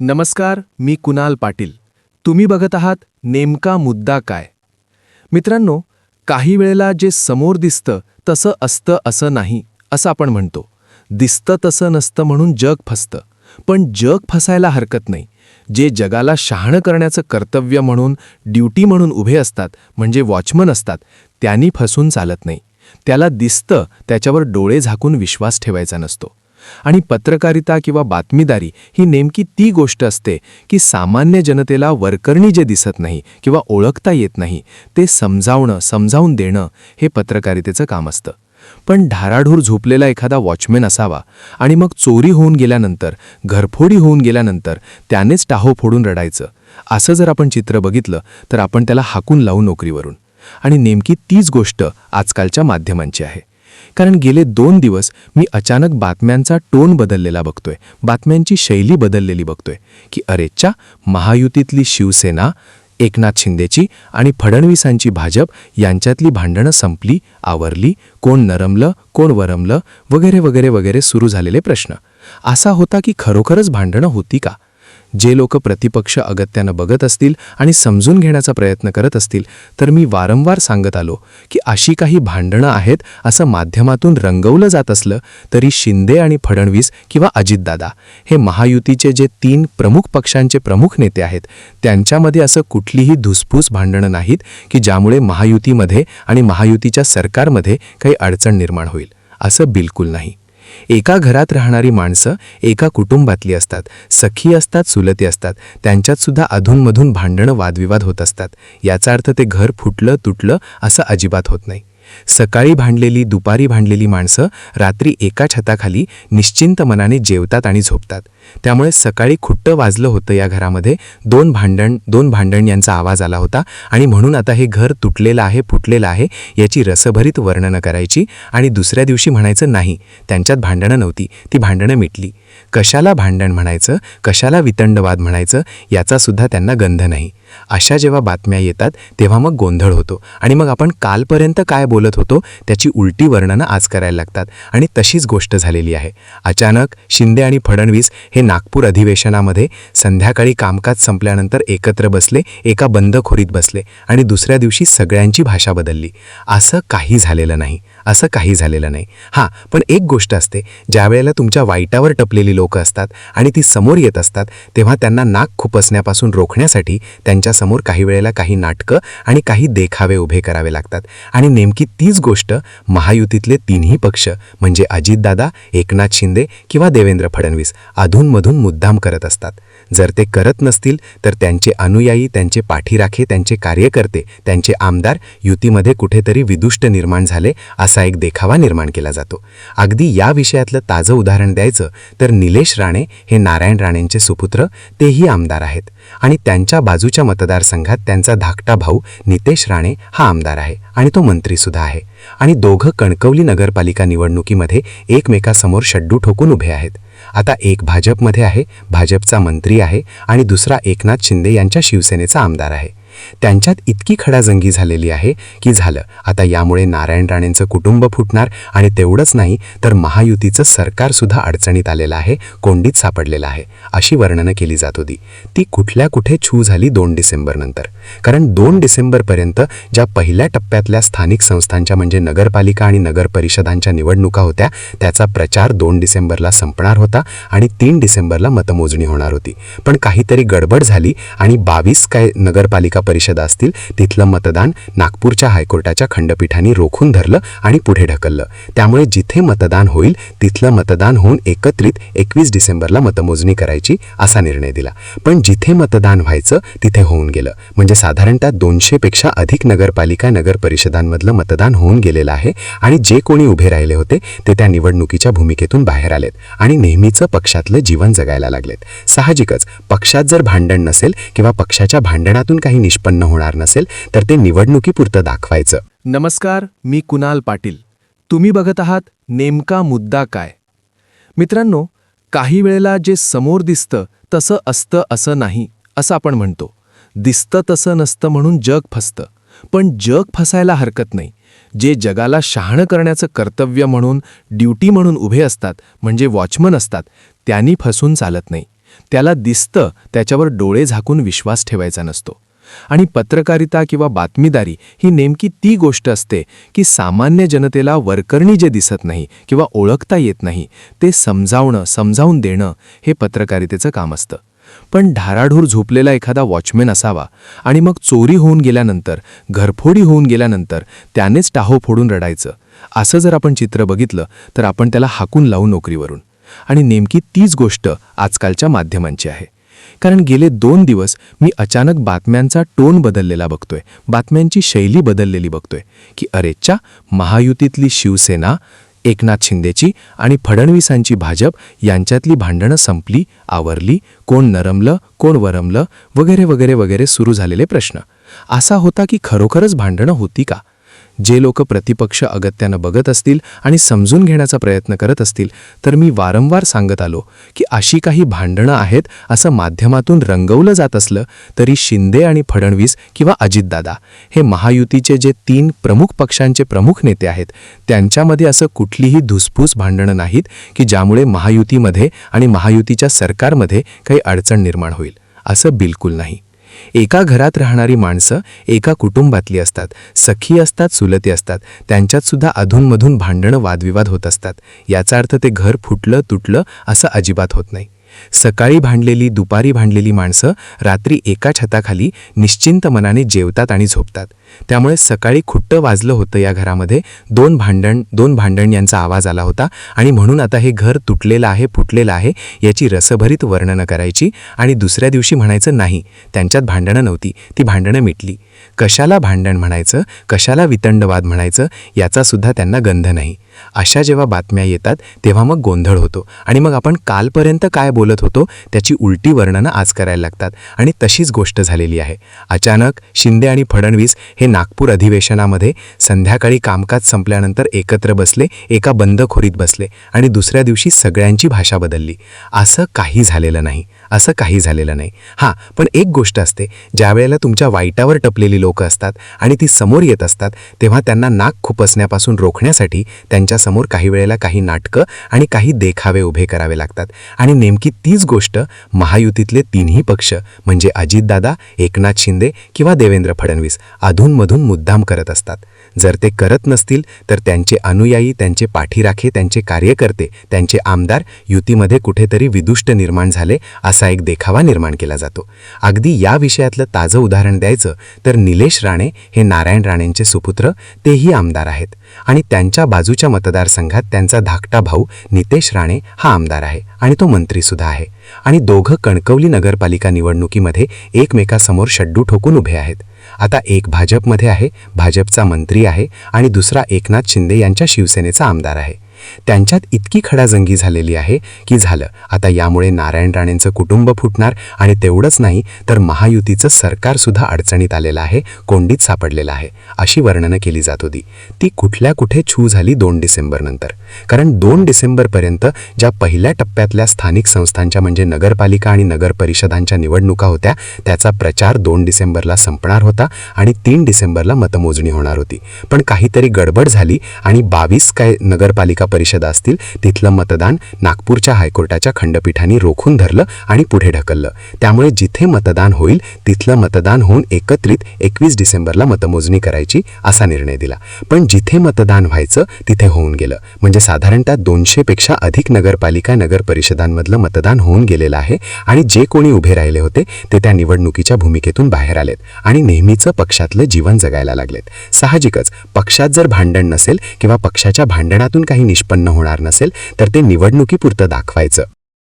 नमस्कार मी कुणाल पाटील. तुम्ही बघत आहात नेमका मुद्दा काय? मित्रांनो काही वेळेला जे समोर दिसतं तसं असतं असं नाही असं आपण म्हणतो. दिसतं तसं नसतं म्हणून जग फसतं. पण जग फसायला हरकत नाही. जे जगाला शहाणं करण्याचं कर्तव्य म्हणून ड्युटी म्हणून उभे असतात म्हणजे वॉचमन असतात त्यांनी फसून चालत नाही. त्याला दिसतं त्याच्यावर डोळे झाकून विश्वास ठेवायचा नसतो. आणि पत्रकारिता किंवा बातमीदारी ही नेमकी ती गोष्ट असते की सामान्य जनतेला वरकरणी जे दिसत नाही किंवा ओळखता येत नाही ते समजावणं समजावून देणं हे पत्रकारितेचं काम असतं. पण ढाराढूर झोपलेला एखादा वॉचमॅन असावा आणि मग चोरी होऊन गेल्यानंतर घरफोडी होऊन गेल्यानंतर त्यानेच टाहो फोडून रडायचं. असं जर आपण चित्र बघितलं तर आपण त्याला हाकून लावू नोकरीवरून. आणि नेमकी तीच गोष्ट आजकालच्या माध्यमांची आहे. कारण गेले दोन दिवस मी अचानक बातम्यांचा टोन बदललेला बघतोय. बातम्यांची शैली बदललेली बघतोय. की अरेच्चा महायुतीतली शिवसेना एकनाथ शिंदेची आणि फडणवीसांची भाजप यांच्यातली भांडणं संपली आवरली कोण नरमलं कोण वरमलं वगैरे वगैरे वगैरे सुरू झालेले प्रश्न. असा होता की खरोखरच भांडणं होती का? जे लोक प्रतिपक्ष अगत्यानं बघत असतील आणि समजून घेण्याचा प्रयत्न करत असतील तर मी वारंवार सांगत आलो की अशी काही भांडणं आहेत असं माध्यमातून रंगवलं जात असलं तरी शिंदे आणि फडणवीस किंवा अजितदादा हे महायुतीचे जे तीन प्रमुख पक्षांचे प्रमुख नेते आहेत त्यांच्यामध्ये असं कुठलीही धुसफूस भांडणं नाहीत की ज्यामुळे महायुतीमध्ये आणि महायुतीच्या सरकारमध्ये काही अडचण निर्माण होईल असं बिलकुल नाही. एका घरात राहणारी माणसं एका कुटुंबातली असतात सखी असतात सुलती असतात. त्यांच्यात सुद्धा अधूनमधून भांडणं वादविवाद होत असतात. याचा अर्थ ते घर फुटलं तुटलं असं अजिबात होत नाही. सकाळी भांडलेली दुपारी भांडलेली माणसं रात्री एका छताखाली निश्चिंत मनाने जेवतात आणि झोपतात. त्यामुळे सकाळी खुट्ट वाजलं होतं या घरामध्ये. दोन भांडण दोन भांडण यांचा आवाज आला होता आणि म्हणून आता हे घर तुटलेलं आहे फुटलेलं आहे याची रसभरीत वर्णनं करायची आणि दुसऱ्या दिवशी म्हणायचं नाही. त्यांच्यात भांडणं नव्हती. ती भांडणं मिटली. कशाला भांडण म्हणायचं? कशाला वितंडवाद म्हणायचं? याचा सुद्धा त्यांना गंध नाही. अशा जेव्हा बातम्या येतात तेव्हा मग गोंधळ होतो. आणि मग आपण कालपर्यंत काय बोल बोलत होतो त्याची उलटी वर्णनं आज करायला लागतात. आणि तशीच गोष्ट झालेली आहे. अचानक शिंदे आणि फडणवीस हे नागपूर अधिवेशनामध्ये संध्याकाळी कामकाज संपल्यानंतर एकत्र बसले एका बंद खोरीत बसले आणि दुसऱ्या दिवशी सगळ्यांची भाषा बदलली. असं काही झालेलं नाही. असं काही झालेलं नाही. हां पण एक गोष्ट असते. ज्या वेळेला तुमच्या वाईटावर टपलेली लोकं असतात आणि ती समोर येत असतात तेव्हा त्यांना नाक खुपसण्यापासून रोखण्यासाठी त्यांच्यासमोर काही वेळेला काही नाटकं आणि काही देखावे उभे करावे लागतात. आणि नेमकी तीच गोष्ट महायुतीतले तिन्ही पक्ष म्हणजे अजितदादा एकनाथ शिंदे किंवा देवेंद्र फडणवीस अधूनमधून मुद्दाम करत असतात. जर ते करत नसतील तर त्यांचे अनुयायी त्यांचे पाठीराखे त्यांचे कार्यकर्ते त्यांचे आमदार युतीमध्ये कुठेतरी विदुष्ट निर्माण झाले असा एक देखावा निर्माण केला जातो. अगदी या विषयातलं ताजं उदाहरण द्यायचं तर निलेश राणे हे नारायण राणेंचे सुपुत्र तेही आमदार आहेत. आणि त्यांच्या बाजूच्या मतदारसंघात त्यांचा धाकटा भाऊ नितेश राणे हा आमदार आहे आणि तो मंत्रीसुद्धा आहे. आणि दोघं कणकवली नगरपालिका निवडणुकीमध्ये एकमेकासमोर शड्डू ठोकून उभे आहेत. आता एक भाजपमध्ये आहे भाजपचा मंत्री आहे आणि दुसरा एकनाथ शिंदे यांच्या शिवसेनेचा आमदार आहे. त्यांच्यात इतकी खडाजंगी झालेली आहे की झालं. आता यामुळे नारायण राणेंचं कुटुंब फुटणार आणि तेवढंच नाही तर महायुतीचं सरकारसुद्धा अडचणीत आलेलं आहे कोंडीत सापडलेलं आहे अशी वर्णनं केली जात होती. ती कुठल्या कुठे छू झाली दोन डिसेंबरनंतर कारण दोन डिसेंबरपर्यंत ज्या पहिल्या टप्प्यातल्या स्थानिक संस्थांच्या म्हणजे नगरपालिका आणि नगर परिषदांच्या निवडणुका होत्या त्याचा प्रचार दोन डिसेंबरला संपणार होता आणि तीन डिसेंबरला मतमोजणी होणार होती. पण काहीतरी गडबड झाली आणि बावीस काय नगरपालिका परिषद असतील तिथलं मतदान नागपूरच्या हायकोर्टाच्या खंडपीठाने रोखून धरलं आणि पुढे ढकललं. त्यामुळे जिथे मतदान होईल तिथलं मतदान होऊन एकत्रित एकवीस डिसेंबरला मतमोजणी करायची असा निर्णय दिला. पण जिथे मतदान व्हायचं तिथे होऊन गेलं. म्हणजे साधारणतः दोनशेपेक्षा अधिक नगरपालिका नगर परिषदांमधलं मतदान होऊन गेलेलं आहे आणि जे कोणी उभे राहिले होते ते त्या निवडणुकीच्या भूमिकेतून बाहेर आलेत आणि नेहमीचं पक्षातलं जीवन जगायला लागलेत. साहजिकच पक्षात जर भांडण नसेल किंवा पक्षाच्या भांडणातून काही निष्पन्न होणार नसेल तर ते निवडणुकीपुरतं दाखवायचं. नमस्कार मी कुणाल पाटील. तुम्ही बघत आहात नेमका मुद्दा काय? मित्रांनो काही वेळेला जे समोर दिसतं तसं असतं असं नाही असं आपण म्हणतो. दिसतं तसं नसतं म्हणून जग फसतं. पण जग फसायला हरकत नाही. जे जगाला शहाणं करण्याचं कर्तव्य म्हणून ड्युटी म्हणून उभे असतात म्हणजे वॉचमन असतात त्यांनी फसून चालत नाही. त्याला दिसतं त्याच्यावर डोळे झाकून विश्वास ठेवायचा नसतो. आणि पत्रकारिता किंवा बातमीदारी ही नेमकी ती गोष्ट असते की सामान्य जनतेला वरकरणी जे दिसत नाही किंवा ओळखता येत नाही ते समजावणं समजावून देणं हे पत्रकारितेचं काम असतं. पण ढाराढूर झोपलेला एखादा वॉचमॅन असावा आणि मग चोरी होऊन गेल्यानंतर घरफोडी होऊन गेल्यानंतर त्यानेच टाहो फोडून रडायचं. असं जर आपण चित्र बघितलं तर आपण त्याला हाकून लावू नोकरीवरून. आणि नेमकी तीच गोष्ट आजकालच्या माध्यमांची आहे. कारण गेले दोन दिवस मी अचानक बातम्यांचा टोन बदललेला बघतोय बातम्यांची शैली बदललेली बघतोय की अरेच्चा महायुतीतली शिवसेना एकनाथ शिंदेची आणि फडणवीसांची भाजप यांच्यातली भांडणं संपली आवरली कोण नरमलं कोण वरमलं वगैरे वगैरे वगैरे सुरू झालेले प्रश्न. असा होता की खरोखरच भांडणं होती का? जे लोक प्रतिपक्ष अगत्यानं बघत असतील आणि समजून घेण्याचा प्रयत्न करत असतील तर मी वारंवार सांगत आलो की अशी काही भांडणं आहेत असं माध्यमातून रंगवलं जात असलं तरी शिंदे आणि फडणवीस किंवा अजितदादा हे महायुतीचे जे तीन प्रमुख पक्षांचे प्रमुख नेते आहेत त्यांच्यामध्ये असं कुठलीही धुसफूस भांडणं नाहीत की ज्यामुळे महायुतीमध्ये आणि महायुतीच्या सरकारमध्ये काही अडचण निर्माण होईल असं बिलकुल नाही. एका घरात राहणारी माणसं एका कुटुंबातली असतात सखी असतात सुलती असतात त्यांच्यात सुद्धा अधूनमधून भांडणं वादविवाद होत असतात. याचा अर्थ ते घर फुटलं तुटलं असं अजिबात होत नाही. सकाळी भांडलेली दुपारी भांडलेली माणसं रात्री एका छताखाली निश्चिंत मनाने जेवतात आणि झोपतात. त्यामुळे सकाळी खुट्ट वाजलं होतं या घरामध्ये. दोन भांडण दोन भांडण यांचा आवाज आला होता आणि म्हणून आता हे घर तुटलेलं आहे फुटलेलं आहे याची रसभरीत वर्णनं करायची आणि दुसऱ्या दिवशी म्हणायचं नाही. त्यांच्यात भांडणं नव्हती. ती भांडणं मिटली. कशाला भांडण म्हणायचं कशाला वितंडवाद म्हणायचं याचा सुद्धा त्यांना गंध नाही. अशा जेव्हा बातम्या येतात तेव्हा मग गोंधळ होतो. आणि मग आपण कालपर्यंत काय बोलत होतो त्याची उलटी वर्णनं आज करायला लागतात. आणि तशीच गोष्ट झालेली आहे. अचानक शिंदे आणि फडणवीस हे नागपूर अधिवेशनामध्ये संध्याकाळी कामकाज संपल्यानंतर एकत्र बसले एका बंद खोरीत बसले आणि दुसऱ्या दिवशी सगळ्यांची भाषा बदलली. असं काही झालेलं नाही. असं काही झालेलं नाही. हां पण एक गोष्ट असते. ज्या वेळेला तुमच्या वाईटावर टपलेली लोक असतात आणि ती समोर येत असतात तेव्हा त्यांना नाक खुपसण्यापासून रोखण्यासाठी त्यांच्यासमोर काही वेळेला काही नाटकं आणि काही देखावे उभे करावे लागतात. आणि नेमकी तीच गोष्ट महायुतीतले तिन्ही पक्ष म्हणजे अजितदादा एकनाथ शिंदे किंवा देवेंद्र फडणवीस अधूनमधून मुद्दाम करत असतात. जर ते करत नसतील तर त्यांचे अनुयायी त्यांचे पाठीराखे त्यांचे कार्यकर्ते त्यांचे आमदार युतीमध्ये कुठेतरी विदुष्ट निर्माण झाले असा एक देखावा निर्माण केला जातो. अगदी या विषयातलं ताजं उदाहरण द्यायचं तर निलेश राणे हे नारायण राणेंचे सुपुत्र तेही आमदार आहेत. आणि त्यांच्या बाजूच्या मतदारसंघात त्यांचा धाकटा भाऊ नितेश राणे हा आमदार आहे आणि तो मंत्रीसुद्धा आहे. आणि दोघं कणकवली नगरपालिका निवडणुकीमध्ये एकमेकासमोर शड्डू ठोकून उभे आहेत. आता एक भाजपमध्ये आहे भाजपचा मंत्री आहे आणि दुसरा एकनाथ शिंदे यांच्या शिवसेनेचा आमदार आहे. त्यांच्यात इतकी खडाजंगी झालेली आहे की झालं. आता यामुळे नारायण राणेंचं कुटुंब फुटणार आणि तेवढंच नाही तर महायुतीचं सरकारसुद्धा अडचणीत आलेलं आहे कोंडीत सापडलेलं आहे अशी वर्णनं केली जात होती. ती कुठल्या कुठे छू झाली दोन डिसेंबरनंतर कारण दोन डिसेंबरपर्यंत ज्या पहिल्या टप्प्यातल्या स्थानिक संस्थांच्या म्हणजे नगरपालिका आणि नगर परिषदांच्या निवडणुका होत्या त्याचा प्रचार दोन डिसेंबरला संपणार होता आणि तीन डिसेंबरला मतमोजणी होणार होती. पण काहीतरी गडबड झाली आणि बावीस काय नगरपालिका परिषदा असतील तिथलं मतदान नागपूरच्या हायकोर्टाच्या खंडपीठाने रोखून धरलं आणि पुढे ढकललं. त्यामुळे जिथे मतदान होईल तिथलं मतदान होऊन एकत्रित एकवीस डिसेंबरला मतमोजणी करायची असा निर्णय दिला. पण जिथे मतदान व्हायचं तिथे होऊन गेलं. म्हणजे साधारणतः दोनशेपेक्षा अधिक नगरपालिका नगर परिषदांमधलं मतदान होऊन गेलेलं आहे आणि जे कोणी उभे राहिले होते ते त्या निवडणुकीच्या भूमिकेतून बाहेर आलेत आणि नेहमीचं पक्षातलं जीवन जगायला लागलेत. साहजिकच पक्षात जर भांडण नसेल किंवा पक्षाच्या भांडणातून काही निष्पन्न होणार नसेल तर ते निवडणुकीपुरतं दाखवायचं.